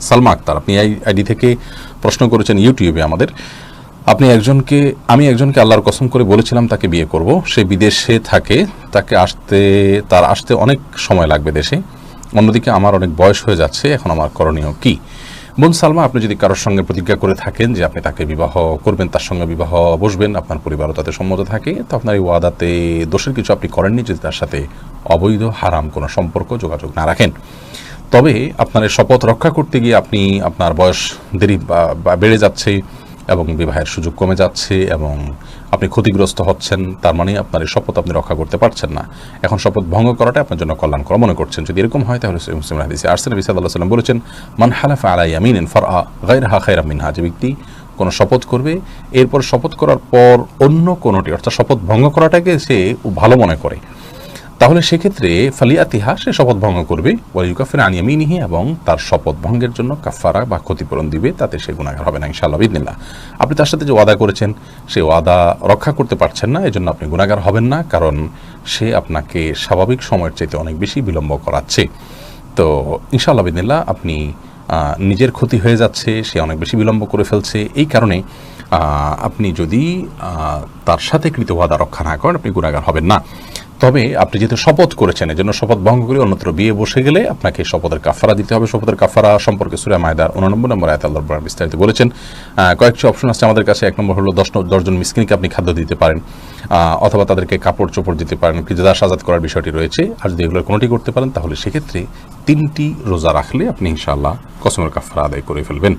সালমা আক্তার, আপনি এই আইডি থেকে প্রশ্ন করেছেন ইউটিউবে আমাদের। আপনি একজনকে, আমি একজনকে আল্লাহর কসম করে বলেছিলাম তাকে বিয়ে করব। সে বিদেশে থাকে, তাকে আসতে, তার আসতে অনেক সময় লাগবে দেশে। অন্যদিকে আমার অনেক বয়স হয়ে যাচ্ছে, এখন আমার করণীয় কি? বোন সালমা, আপনি যদি কারোর সঙ্গে প্রতিজ্ঞা করে থাকেন যে আপনি তাকে বিবাহ করবেন, তার সঙ্গে বিবাহ বসবেন, আপনার পরিবারও তাতে সম্মত থাকে, তো আপনার এই ওয়াদাতে দোষের কিছু আপনি করেননি যদি তার সাথে অবৈধ, হারাম কোনো সম্পর্ক যোগাযোগ না রাখেন। তবে আপনার শপথ রক্ষা করতে গিয়ে আপনি আপনার বয়স দেরি বেড়ে যাচ্ছে এবং বিবাহের সুযোগ কমে যাচ্ছে এবং আপনি ক্ষতিগ্রস্ত হচ্ছেন, তার মানে আপনার এই শপথ আপনি রক্ষা করতে পারছেন না। এখন শপথ ভঙ্গ করাটা আপনার জন্য কল্যাণকর মনে করছেন। যদি এরকম হয় তাহলে মুসলিম হাদিসে আরসেন নবী বলেছেন, মান হালাফা আলা ইয়ামিনিন ফারআ গায়রাহা খায়রাম মিনহা। যে ব্যক্তি কোনো শপথ করবে, এরপর শপথ করার পর অন্য কোনোটি, অর্থাৎ শপথ ভঙ্গ করাটাকে সে ভালো মনে করে। তাহলে সেক্ষেত্রে ফালিয়াতিহা সে শপথ ভঙ্গ করবে। ওয়াইকাফের আনিয়ামিনিহি এবং তার শপথ ভঙ্গের জন্য কাফারা বা ক্ষতিপূরণ দিবে, তাতে সে গুণাগার হবে না ইনশাআল্লাহ বিদিনিল্লাহ আপনি তার সাথে যে ওয়াদা করেছেন, সে ওয়াদা রক্ষা করতে পারছেন না, এজন্য আপনি গুণাগার হবেন না, কারণ সে আপনাকে স্বাভাবিক সময়ের চাইতে অনেক বেশি বিলম্ব করাচ্ছে। তো ইনশাআল্লাহ বিদিনিল্লাহ আপনি নিজের ক্ষতি হয়ে যাচ্ছে, সে অনেক বেশি বিলম্ব করে ফেলছে। এই কারণে আপনি যদি তার সাথে কৃত ওয়াদা রক্ষা না করেন, আপনি গুণাগার হবেন না। তবে আপনি যেহেতু শপথ করেছেন, এজন্য শপথ ভঙ্গ করে অন্যত্র বিয়ে বসে গেলে আপনাকে শপথের কাফারা দিতে হবে। শপথের কাফারা সম্পর্কে সুরা মায়দার উননব্বই নম্বর আয়াত আল্লাহ রাব্বুল বিস্তারিত বলেছেন। কয়েকটি অপশন আছে আমাদের কাছে। এক নম্বর হলো দশ দশজন মিসকিনকে আপনি খাদ্য দিতে পারেন অথবা তাদেরকে কাপড় চোপড় দিতে পারেন। কৃতদাস আজাদ করার বিষয়টি রয়েছে। আর যদি এগুলোর কোনোটি করতে পারেন, তাহলে সেক্ষেত্রে তিনটি রোজা রাখলে আপনি ইনশাআল্লাহ কসমের কাফারা আদায় করে ফেলবেন।